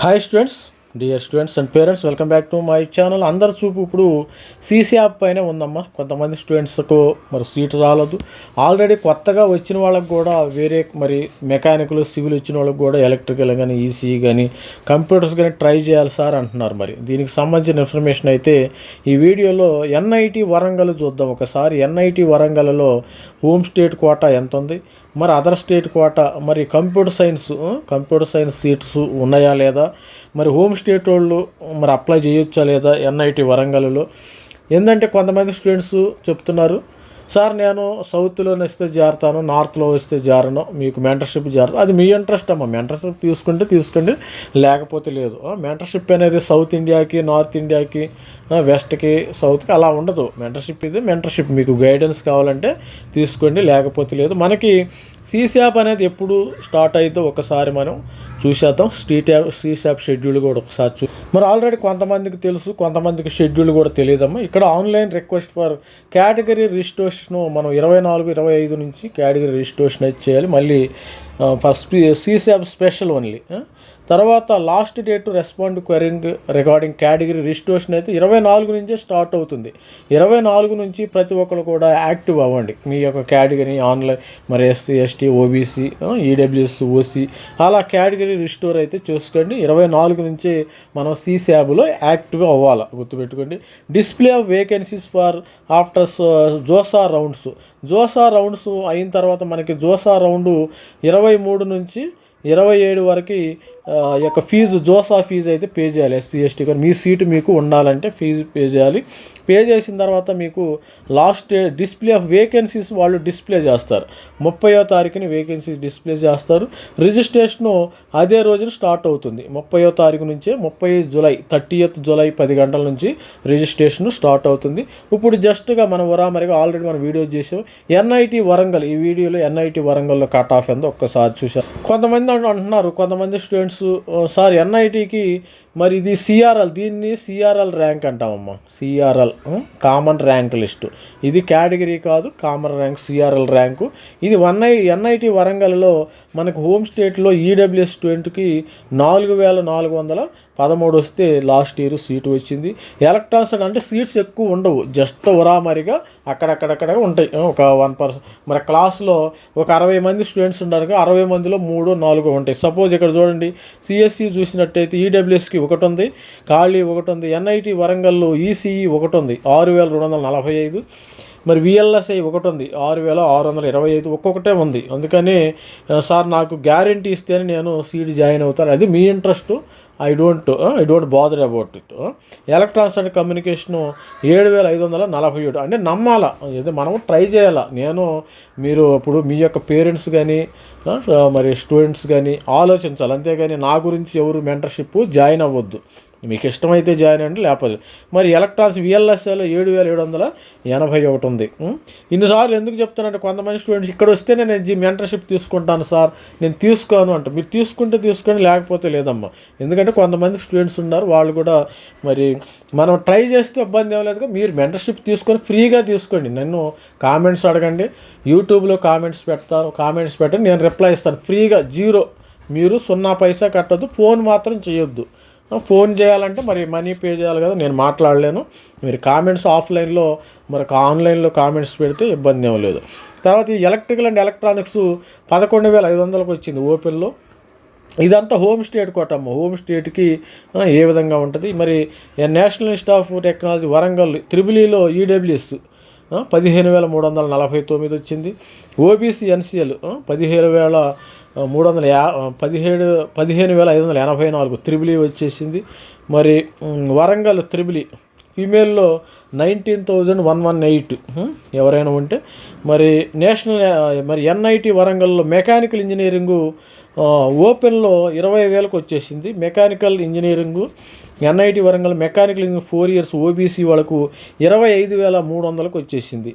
Hi students dear students and parents welcome back to my channel అందరి చూపు ఇప్పుడు CC app పైన ఉందమ్మా. కొంతమంది స్టూడెంట్స్కు మరి సీట్ రాలేదు. ఆల్రెడీ కొత్తగా వచ్చిన వాళ్ళకు కూడా వేరే మరి మెకానికల్ సివిల్ వచ్చిన వాళ్ళకి కూడా ఎలక్ట్రికల్ కానీ ఈసీ కానీ కంప్యూటర్స్ కానీ ట్రై చేయాలి సార్ అంటున్నారు మరి. దీనికి సంబంధించిన ఇన్ఫర్మేషన్ అయితే ఈ వీడియోలో ఎన్ఐటి వరంగల్ చూద్దాం. ఒకసారి ఎన్ఐటి వరంగల్లో హోమ్ స్టేట్ కోటా ఎంత ఉంది మరి అదర్ స్టేట్ కోట మరి computer science computer science seats ఉన్నాయా లేదా? మరి హోమ్ స్టేట్ వాళ్ళు మరి అప్లై చేయొచ్చా లేదా? ఎన్ఐటి వరంగల్లో. ఏంటంటే కొంతమంది స్టూడెంట్స్ చెప్తున్నారు సార్ నేను సౌత్లో వస్తే జారుతాను నార్త్లో వస్తే జారను మీకు మెంటర్షిప్ జారుతాను. అది మీ ఇంట్రెస్ట్ అమ్మా. మెంటర్షిప్ తీసుకుంటే తీసుకోండి లేకపోతే లేదు. మెంటర్షిప్ అనేది సౌత్ ఇండియాకి నార్త్ ఇండియాకి వెస్ట్కి సౌత్కి అలా ఉండదు. మెంటర్షిప్ ఇది మెంటర్షిప్. మీకు గైడెన్స్ కావాలంటే తీసుకోండి లేకపోతే లేదు. మనకి సీసాప్ అనేది ఎప్పుడు స్టార్ట్ అయితే ఒకసారి మనం చూసేద్దాం. స్ట్రీట్ యాప్ సీసాప్ షెడ్యూల్ కూడా ఒకసారి చూ మరి ఆల్రెడీ కొంతమందికి తెలుసు కొంతమందికి షెడ్యూల్ కూడా తెలియదమ్మా. ఇక్కడ online request for category registration మనం ఇరవై నాలుగు ఇరవై ఐదు నుంచి కేటగిరీ రిజిస్ట్రేషన్ అయితే చేయాలి. మళ్ళీ ఫస్ట్ సీసాప్ స్పెషల్ ఓన్లీ. తర్వాత last date respond querying regarding category registration అయితే ఇరవై నాలుగు నుంచే స్టార్ట్ అవుతుంది. ఇరవై నాలుగు నుంచి ప్రతి ఒక్కరు కూడా యాక్టివ్ అవ్వండి. మీ యొక్క కేటగిరీ ఆన్లైన్ మరి SC ST OBC EWS OC అలా కేటగిరీ రిస్టోర్ అయితే చూసుకోండి. ఇరవై నాలుగు నుంచే మనం సీసాబ్లో యాక్టివ్ అవ్వాలి. గుర్తుపెట్టుకోండి. Display of vacancies for after JoSAA rounds. JoSAA rounds అయిన తర్వాత మనకి జోసా రౌండ్ ఇరవై మూడు నుంచి ఇరవై ఏడు వరకు యొక్క ఫీజు జోసా ఫీజు అయితే పే చేయాలి ఎస్సీ ఎస్టీ కానీ మీ సీటు మీకు ఉండాలంటే ఫీజు పే చేయాలి. పే చేసిన తర్వాత మీకు లాస్ట్ డిస్ప్లే ఆఫ్ వేకెన్సీస్ వాళ్ళు డిస్ప్లే చేస్తారు. ముప్పయో తారీఖుని వేకెన్సీస్ డిస్ప్లే చేస్తారు. రిజిస్ట్రేషను అదే రోజున స్టార్ట్ అవుతుంది. ముప్పయో తారీఖు నుంచే ముప్పై జులై థర్టీయత్ జులై పది గంటల నుంచి రిజిస్ట్రేషన్ స్టార్ట్ అవుతుంది. ఇప్పుడు జస్ట్గా మనం ఉరామరిగా ఆల్రెడీ మనం వీడియో చేసాం. ఎన్ఐటి వరంగల్ ఈ వీడియోలో ఎన్ఐటి వరంగల్లో కట్ ఆఫ్ ఎంతో ఒక్కసారి చూసాం కొంతమంది అంటున్నారు కొంతమంది స్టూడెంట్స్ సార్ ఎన్ఐటికి మరి ఇది సిఆర్ఎల్ దీన్ని సిఆర్ఎల్ ర్యాంక్ అంటామమ్మా సిఆర్ఎల్ కామన్ ర్యాంక్ లిస్టు ఇది కేటగిరీ కాదు కామన్ ర్యాంక్ సిఆర్ఎల్ ర్యాంకు ఇది వన్ ఐ ఎన్ఐటి వరంగల్లో మనకు హోమ్ స్టేట్లో ఈడబ్ల్యూఎస్ స్టూడెంట్కి నాలుగు వేల నాలుగు వందల పదమూడు వస్తే లాస్ట్ ఇయర్ సీటు వచ్చింది. ఎలక్ట్రాన్స్ అంటే సీట్స్ ఎక్కువ ఉండవు. జస్ట్ ఉరామరిగా అక్కడక్కడక్కడ ఉంటాయి. ఒక వన్ పర్సెంట్ మరి క్లాస్లో ఒక అరవై మంది స్టూడెంట్స్ ఉన్నారు. అరవై మందిలో మూడు నాలుగు ఉంటాయి. సపోజ్ ఇక్కడ చూడండి సిఎస్సి చూసినట్టయితే ఈడబ్ల్యూఎస్కి ఒకటి ఉంది ఖాళీ ఒకటి ఉంది ఎన్ఐటి వరంగల్లో ఈసీఈ ఒకటి ఉంది ఆరు వేల రెండు వందల నలభై ఐదు. మరి విఎల్ఎస్ఐ ఒకటి ఉంది ఆరు వేల ఆరు వందల ఇరవై ఐదు. ఒక్కొక్కటే ఉంది. అందుకని సార్ నాకు గ్యారంటీ ఇస్తేనే నేను సీట్ జాయిన్ అవుతాను. అది మీ interest. I don't I don't bother about it electronics and communication ఏడు వేల ఐదు వందల నలభై ఏడు. అంటే నమ్మాలా. ఇది మనము ట్రై చేయాలా. నేను మీరు ఇప్పుడు మీ యొక్క పేరెంట్స్ కానీ మరి స్టూడెంట్స్ కానీ ఆలోచించాలి. అంతేగాని నా గురించి ఎవరు మెంటర్షిప్ జాయిన్ అవ్వద్దు. మీకు ఇష్టమైతే జాయిన్ అండి లేకపోతే మరి ఎలక్ట్రానిక్స్ విఎల్ఎస్ఏలో ఏడు వేల ఏడు వందల ఎనభై ఒకటి ఉంది. ఇన్నిసార్లు ఎందుకు చెప్తానంటే కొంతమంది స్టూడెంట్స్ ఇక్కడ వస్తేనే నేను మెంటర్షిప్ తీసుకుంటాను సార్ నేను తీసుకోను అంట. మీరు తీసుకుంటే తీసుకొని లేకపోతే లేదమ్మా. ఎందుకంటే కొంతమంది స్టూడెంట్స్ ఉన్నారు వాళ్ళు కూడా మరి మనం ట్రై చేస్తే ఇబ్బంది ఏం లేదు మీరు మెంటర్షిప్ తీసుకొని ఫ్రీగా తీసుకోండి. నన్ను కామెంట్స్ అడగండి యూట్యూబ్లో కామెంట్స్ పెడతాను కామెంట్స్ పెట్టండి నేను రిప్లై ఇస్తాను. ఫ్రీగా జీరో. మీరు సున్నా పైసా కట్టొద్దు ఫోన్ మాత్రం చేయొద్దు. ఫోన్ చేయాలంటే మరి మనీ పే చేయాలి కదా నేను మాట్లాడలేను. మీరు కామెంట్స్ ఆఫ్లైన్లో మరి ఆన్లైన్లో కామెంట్స్ పెడితే ఇబ్బంది ఏం లేదు. తర్వాత ఈ ఎలక్ట్రికల్ అండ్ ఎలక్ట్రానిక్స్ పదకొండు వేల ఐదు వందలకు వచ్చింది ఓపెన్లో. ఇదంతా హోమ్ స్టేట్ కోటమ్మ హోమ్ స్టేట్కి ఏ విధంగా ఉంటుంది? మరి national institute of technology Warangal త్రిబులీలో EWS పదిహేను వేల మూడు వందల నలభై తొమ్మిది వచ్చింది. ఓబీసీ ఎన్సిఎల్ పదిహేను వేల మూడు వందల యా పదిహేడు పదిహేను వేల ఐదు వందల ఎనభై నాలుగు త్రిబులి వచ్చేసింది. మరి Warangal త్రిబులి ఫీమేల్లో nineteen thousand one one eight ఎవరైనా ఉంటే. మరి నేషనల్ మరి ఎన్ఐటి వరంగల్లో మెకానికల్ ఇంజనీరింగు ఓపెన్లో ఇరవై వేలకు వచ్చేసింది. Mechanical engineering NIT Warangal mechanical engineering four years OBC వాళ్ళకు ఇరవై ఐదు వేల మూడు వందలకు వచ్చేసింది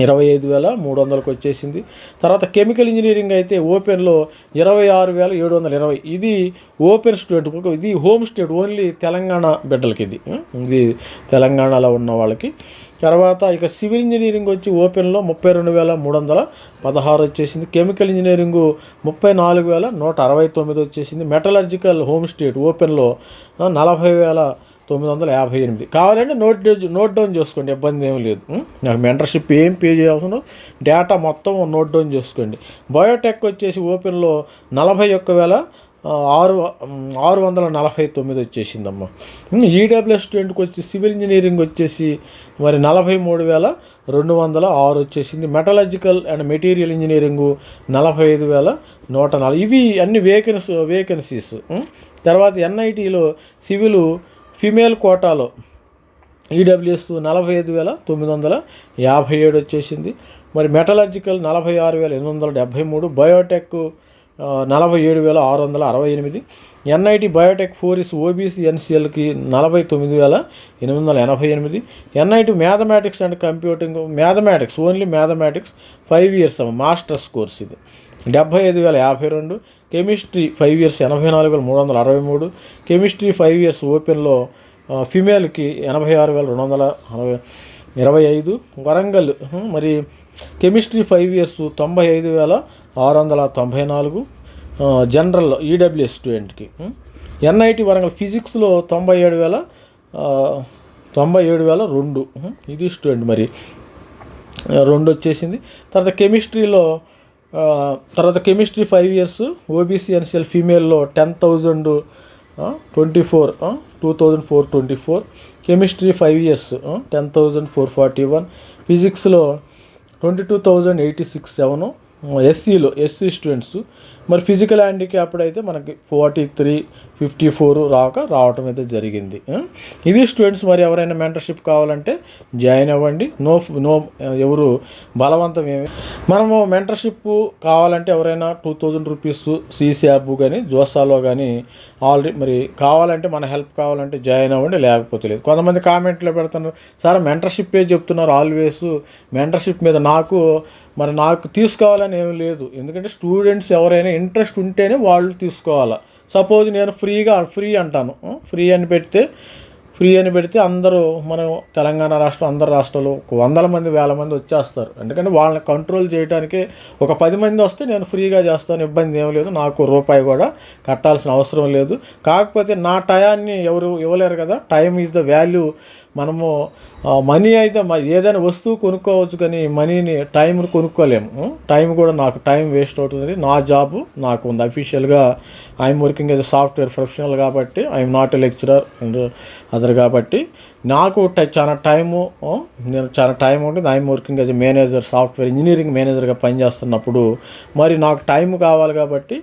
ఇరవై ఐదు వేల మూడు వందలకు వచ్చేసింది. తర్వాత కెమికల్ ఇంజనీరింగ్ అయితే ఓపెన్లో ఇరవై ఆరు వేల ఏడు వందల ఇరవై. ఇది ఓపెన్ స్టూడెంట్ ఇది హోమ్ స్టేట్ ఓన్లీ తెలంగాణ బిడ్డలకి ఇది ఇది తెలంగాణలో ఉన్న వాళ్ళకి. తర్వాత ఇక సివిల్ ఇంజనీరింగ్ వచ్చి ఓపెన్లో ముప్పై రెండు వేల మూడు వందల పదహారు వచ్చేసింది. కెమికల్ ఇంజనీరింగ్ ముప్పై నాలుగు వేల నూట అరవై తొమ్మిది వచ్చేసింది. మెటలర్జికల్ హోమ్ స్టేట్ ఓపెన్లో నలభై వేల తొమ్మిది వందల యాభై ఎనిమిది. కావాలంటే నోట్ డే- నోట్ డౌన్ చేసుకోండి ఇబ్బంది ఏం లేదు. నాకు మెంటర్షిప్ ఏం పే చేయాల్సిన డేటా మొత్తం నోట్ డౌన్ చేసుకోండి. బయోటెక్ వచ్చేసి ఓపెన్లో నలభై ఒక్క వేల ఆరు ఆరు వందల నలభై తొమ్మిది వచ్చేసిందమ్మా. ఈడబ్ల్యూ స్టూడెంట్కి వచ్చి సివిల్ ఇంజనీరింగ్ వచ్చేసి మరి నలభై మూడు వేల రెండు వందల ఆరు వచ్చేసింది. మెటలజికల్ అండ్ మెటీరియల్ ఇంజనీరింగు నలభై ఐదు వేల నూట నాలుగు. ఇవి అన్ని వేకెన్సీ వేకెన్సీస్. తర్వాత ఎన్ఐటీలో సివిల్ ఫిమేల్ కోటాలో ఈడబ్ల్యూఎస్ నలభై ఐదు వేల తొమ్మిది వందల యాభై ఏడు వచ్చేసింది. మరి మెటలర్జికల్ నలభై ఆరు వేల ఎనిమిది వందల డెబ్భై మూడు బయోటెక్ నలభై ఏడు వేల ఆరు వందల అరవై ఎనిమిది ఎన్ఐటి బయోటెక్ ఫోరిస్ ఓబీసీ ఎన్సిఎల్కి నలభై తొమ్మిది వేల ఎనిమిది వందల ఎనభై ఎనిమిది NIT mathematics and computing mathematics only mathematics five years masters course ఇది. డెబ్భై ఐదు వేల యాభై రెండు కెమిస్ట్రీ ఫైవ్ ఇయర్స్ ఎనభై నాలుగు వేల మూడు వందల అరవై మూడు కెమిస్ట్రీ ఫైవ్ ఇయర్స్ ఓపెన్లో ఫిమేల్కి ఎనభై ఆరు వేల రెండు వందల అరవై ఇరవై ఐదు వరంగల్ మరి కెమిస్ట్రీ ఫైవ్ ఇయర్స్ తొంభై ఐదు వేల ఆరు వందల తొంభై నాలుగు జనరల్ ఈడబ్ల్యూఎస్ స్టూడెంట్కి ఎన్ఐటి వరంగల్ ఫిజిక్స్లో తొంభై ఏడు వేల తొంభై ఏడు వేల రెండు ఇది స్టూడెంట్ మరి రెండు వచ్చేసింది. తర్వాత కెమిస్ట్రీలో తర్వాత chemistry five years OBC NCL ఫీమేల్లో ten thousand twenty four two thousand four twenty four. Chemistry five years ten thousand four forty one. ఫిజిక్స్లో twenty two thousand eighty six seven. ఎస్సీలో SC students. మరి physical handicapped అయితే మనకి forty three fifty four రాక రావటం అయితే జరిగింది. ఇది students మరి ఎవరైనా మెంటర్షిప్ కావాలంటే జాయిన్ అవ్వండి. నో నో ఎవరు బలవంతం ఏమి. మనము మెంటర్షిప్ కావాలంటే ఎవరైనా two thousand rupees CC app కానీ జోసాలో కానీ ఆల్రెడీ మరి కావాలంటే మన హెల్ప్ కావాలంటే జాయిన్ అవ్వండి లేకపోతే లేదు. కొంతమంది కామెంట్లో పెడుతున్నారు సార్ మెంటర్షిప్పే చెప్తున్నారు ఆల్వేస్ మెంటర్షిప్ మీద నాకు మరి నాకు తీసుకోవాలని ఏం లేదు. ఎందుకంటే స్టూడెంట్స్ ఎవరైనా ఇంట్రెస్ట్ ఉంటేనే వాళ్ళు తీసుకోవాలి. సపోజ్ నేను ఫ్రీగా ఫ్రీ అంటాను. ఫ్రీ అని పెడితే ఫ్రీ అని పెడితే అందరూ మనం తెలంగాణ రాష్ట్రం అందరు రాష్ట్రాలు ఒక వందల మంది వేల మంది వచ్చేస్తారు. ఎందుకంటే వాళ్ళని కంట్రోల్ చేయడానికి ఒక పది మంది వస్తే నేను ఫ్రీగా చేస్తాను ఇబ్బంది ఏం లేదు. నాకు రూపాయి కూడా కట్టాల్సిన అవసరం లేదు. కాకపోతే నా టయాన్ని ఎవరు ఇవ్వలేరు కదా. టైం ఈజ్ ద వాల్యూ మనము మనీ అయితే ఏదైనా వస్తువు కొనుక్కోవచ్చు కానీ మనీని టైంను కొనుక్కోలేము. టైం కూడా నాకు టైం వేస్ట్ అవుతుంది నా జాబ్ నాకు ఉంది. అఫీషియల్గా I'm working as software professional కాబట్టి I'm not a lecturer and other కాబట్టి నాకు చాలా టైము నేను చాలా టైం ఉంటుంది. I'm working as manager software engineering మేనేజర్గా పనిచేస్తున్నప్పుడు మరి నాకు టైం కావాలి కాబట్టి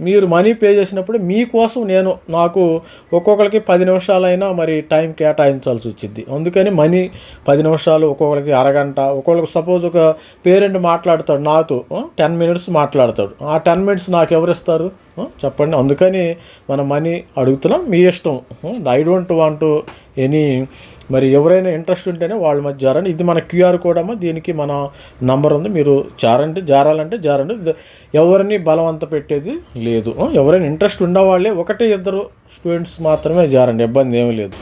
మీరు మనీ పే చేసినప్పుడు మీకోసం నేను నాకు ఒక్కొక్కరికి పది నిమిషాలైనా మరి టైం కేటాయించాల్సి వచ్చింది. అందుకని మనీ పది నిమిషాలు ఒక్కొక్కరికి అరగంట ఒక్కొక్కరికి సపోజ్ ఒక పేరెంట్ మాట్లాడతాడు నాతో టెన్ మినిట్స్ మాట్లాడతాడు. ఆ టెన్ మినిట్స్ నాకు ఎవరు ఇస్తారు? చెప్పండి. అందుకని మన మనీ అడుగుతున్నాం మీ ఇష్టం. ఐ డోంట్ వాంట్ ఎనీ మరి ఎవరైనా ఇంట్రెస్ట్ ఉంటేనే వాళ్ళ మధ్య జారండి ఇది మన క్యూఆర్ కోడ్ అమ్మ దీనికి మన నంబర్ ఉంది. మీరు జారండి జారాలంటే జారండి. ఎవరిని బలవంత పెట్టేది లేదు. ఎవరైనా ఇంట్రెస్ట్ ఉన్నవాళ్ళే ఒకటే ఇద్దరు స్టూడెంట్స్ మాత్రమే జారండి. ఇబ్బంది ఏమీ లేదు.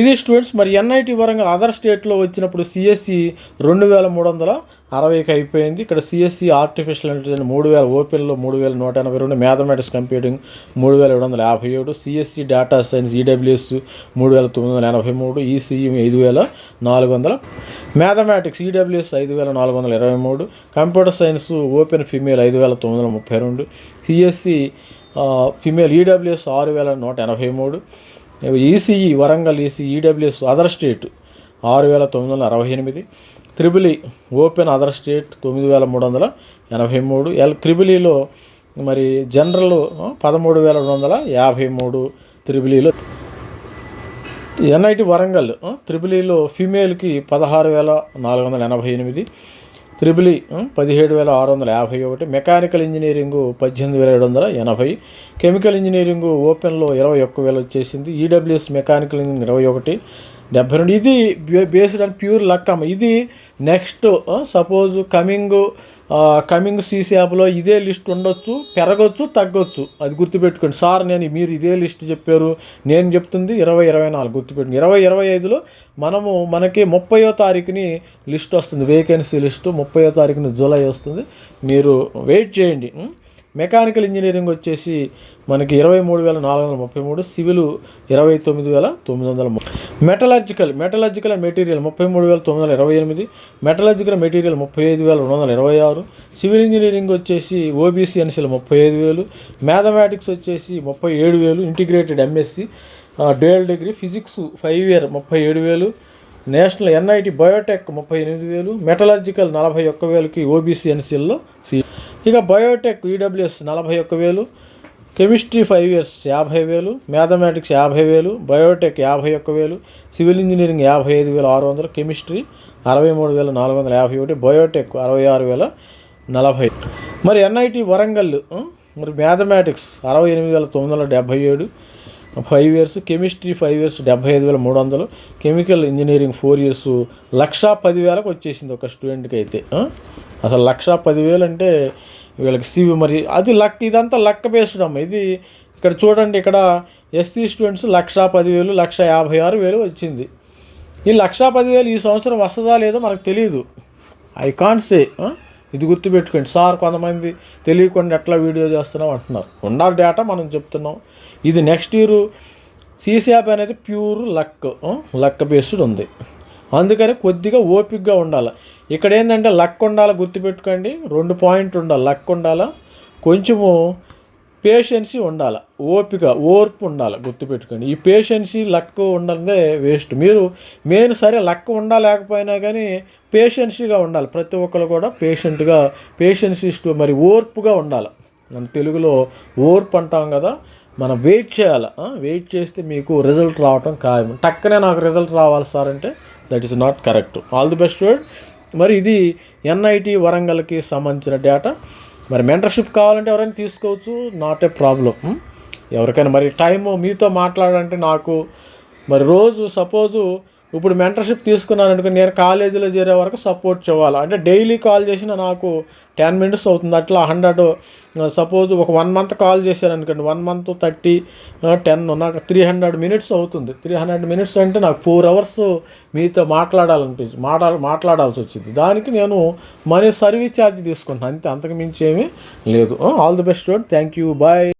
ఇది స్టూడెంట్స్ మరి ఎన్ఐటి వరంగల్ అదర్ స్టేట్లో వచ్చినప్పుడు సిఎస్సి రెండు వేల మూడు వందల అరవైకి అయిపోయింది. ఇక్కడ సిఎస్సి ఆర్టిఫిషియల్ ఇంటెలిజెన్స్ మూడు వేల ఓపెన్లో మూడు వేల నూట ఎనభై రెండు మ్యాథమెటిక్స్ కంప్యూటింగ్ మూడు వేల ఏడు వందల యాభై ఏడు సిఎస్సి డేటా సైన్స్ ఈడబ్ల్యూఎస్ మూడు వేల తొమ్మిది వందల ఎనభై మూడు ఈసీఈ ఐదు వేల నాలుగు వందల మ్యాథమెటిక్స్ ఈడబ్ల్యూఎస్ ఐదు వేల నాలుగు వందల ఇరవై మూడు కంప్యూటర్ సైన్స్ ఓపెన్ ఫీమేల్ ఐదు వేల తొమ్మిది వందల ముప్పై రెండు సిఎస్సి ఫిమేల్ ఈడబ్ల్యూఎస్ ఆరు వేల నూట ఎనభై మూడు ECE Warangal EC EWS other state ఆరు వేల తొమ్మిది వందల అరవై ఎనిమిది triple E open other state తొమ్మిది వేల మూడు వందల ఎనభై మూడు ఎల్ త్రిబులిలో మరి జనరల్ పదమూడు వేల రెండు వందల యాభై మూడు త్రిబులిలో. ఎన్ఐటి వరంగల్ త్రిబులిలో ఫీమేల్కి పదహారు వేల నాలుగు వందల ఎనభై ఎనిమిది త్రిబులి పదిహేడు వేల ఆరు వందల యాభై ఒకటి. మెకానికల్ ఇంజనీరింగు పద్దెనిమిది వేల ఏడు వందల ఎనభై. కెమికల్ ఇంజనీరింగు ఓపెన్లో ఇరవై ఒక్క వేలు వచ్చేసింది ఈడబ్ల్యూఎస్ మెకానికల్ ఇంజనీరింగ్ ఇరవై ఒకటి. డెబ్బై రెండు. ఇది బేస్డ్ ఆన్ ప్యూర్ లక్ అమ్మ ఇది next suppose coming coming CC యాప్లో ఇదే లిస్ట్ ఉండొచ్చు పెరగొచ్చు తగ్గొచ్చు. అది గుర్తుపెట్టుకోండి. సార్ నేను మీరు ఇదే లిస్ట్ చెప్పారు. నేను చెప్తుంది ఇరవై ఇరవై నాలుగు గుర్తుపెట్టుకోండి. ఇరవై ఇరవై ఐదులో మనము మనకి ముప్పయో తారీఖుని లిస్ట్ వస్తుంది. వేకెన్సీ లిస్టు ముప్పయో తారీఖున జూలై వస్తుంది. మీరు వెయిట్ చేయండి. మెకానికల్ ఇంజనీరింగ్ వచ్చేసి మనకి ఇరవై మూడు వేల నాలుగు వందల ముప్పై మూడు సివిల్ ఇరవై తొమ్మిది వేల తొమ్మిది వందల మెటలాజికల్ మెటలాజికల్ మెటీరియల్ ముప్పై మూడు వేల తొమ్మిది వందల ఇరవై ఎనిమిది మెటలాజికల్ మెటీరియల్ ముప్పై ఐదు వేల రెండు వందల ఇరవై ఆరు సివిల్ ఇంజనీరింగ్ వచ్చేసి ఓబీసీ ఎన్సీలు ముప్పై ఐదు వేలు మ్యాథమెటిక్స్ వచ్చేసి ముప్పై ఏడు వేలు integrated MSc dual degree physics five year ముప్పై ఏడు వేలు నేషనల్ ఎన్ఐటి బయోటెక్ ముప్పై ఎనిమిది వేలు మెటలాజికల్ నలభై ఒక్క వేలకి ఓబీసీ ఎన్సీల్లో సి ఇక బయోటెక్ ఈడబ్ల్యూఎస్ నలభై ఒక్క వేలు కెమిస్ట్రీ ఫైవ్ ఇయర్స్ యాభై వేలు మ్యాథమెటిక్స్ యాభై వేలు బయోటెక్ యాభై ఒక్క వేలు సివిల్ ఇంజనీరింగ్ యాభై ఐదు వేల ఆరు వందలు కెమిస్ట్రీ అరవై మూడు వేల నాలుగు వందల యాభై ఒకటి బయోటెక్ అరవై ఆరు వేల నలభై మరి ఎన్ఐటి వరంగల్ మరి మ్యాథమెటిక్స్ అరవై ఎనిమిది వేల తొమ్మిది వందల డెబ్భై ఏడు five years chemistry five years డెబ్బై ఐదు వేల మూడు వందలు కెమికల్ ఇంజనీరింగ్ ఫోర్ ఇయర్స్ లక్షా పదివేలకు వచ్చేసింది ఒక స్టూడెంట్కి అయితే అసలు లక్షా పదివేలు అంటే వీళ్ళకి సివి మరి అది లక్ ఇదంతా లక్క బేస్డ్ అమ్మ. ఇది ఇక్కడ చూడండి ఇక్కడ ఎస్సీ స్టూడెంట్స్ లక్షా పదివేలు లక్ష యాభై ఆరు వేలు వచ్చింది. ఈ లక్షా పదివేలు ఈ సంవత్సరం వస్తుందా లేదో మనకు తెలియదు ఐ కాంట్ సే ఇది గుర్తుపెట్టుకోండి. సార్ కొంతమంది తెలియకుండా ఎట్లా వీడియో చేస్తున్నాం అంటున్నారు. ఉండాలి డేటా మనం చెప్తున్నాం. ఇది నెక్స్ట్ ఇయర్ సీసీ యాప్ అనేది ప్యూర్ లక్ లక్ బేస్డ్ ఉంది. అందుకని కొద్దిగా ఓపిక్గా ఉండాలి. ఇక్కడ ఏంటంటే లక్ ఉండాలి గుర్తుపెట్టుకోండి. రెండు పాయింట్ ఉండాలి. లక్ ఉండాలా? కొంచెము పేషెన్సీ ఉండాలి? ఓపిక ఓర్పు ఉండాలి? గుర్తుపెట్టుకోండి. ఈ పేషెన్సీ లక్ ఉండాలంటే వేస్ట్ మీరు మెయిన్ సరే లక్ ఉండా లేకపోయినా కానీ పేషెన్సీగా ఉండాలి. ప్రతి ఒక్కరు కూడా పేషెంట్గా పేషెన్సీస్ట్ మరి ఓర్పుగా ఉండాలి. మన తెలుగులో ఓర్పు అంటాం కదా మనం వెయిట్ చేయాలి. వెయిట్ చేస్తే మీకు రిజల్ట్ రావటం ఖాయం. టక్కనే నాకు రిజల్ట్ రావాలి సార్ అంటే that is not correct all the best word మరి ఇది ఎన్ఐటి వరంగల్కి సంబంధించిన డేటా మరి మెంటర్షిప్ కావాలంటే ఎవరైనా తీసుకోవచ్చు. నాట్ ఏ ప్రాబ్లం ఎవరికైనా మరి టైము మీతో మాట్లాడాలంటే నాకు మరి రోజు సపోజు ఇప్పుడు మెంటర్షిప్ తీసుకున్నాను అనుకో నేను కాలేజీలో చేరే వరకు సపోర్ట్ చేయాలి. అంటే డైలీ కాల్ చేసిన నాకు టెన్ మినిట్స్ అవుతుంది. అట్లా హండ్రెడ్ సపోజ్ ఒక వన్ మంత్ కాల్ చేశాను అనుకోండి వన్ మంత్ థర్టీ టెన్ నాకు త్రీ హండ్రెడ్ మినిట్స్ అవుతుంది. త్రీ హండ్రెడ్ మినిట్స్ అంటే నాకు ఫోర్ అవర్స్ మీతో మాట్లాడాలనిపించి మాట్లా మాట్లాడాల్సి వచ్చింది. దానికి నేను మనీ సర్వీస్ ఛార్జ్ తీసుకుంటాను అంతే అంతకు మించి ఏమీ లేదు. All the best road thank you bye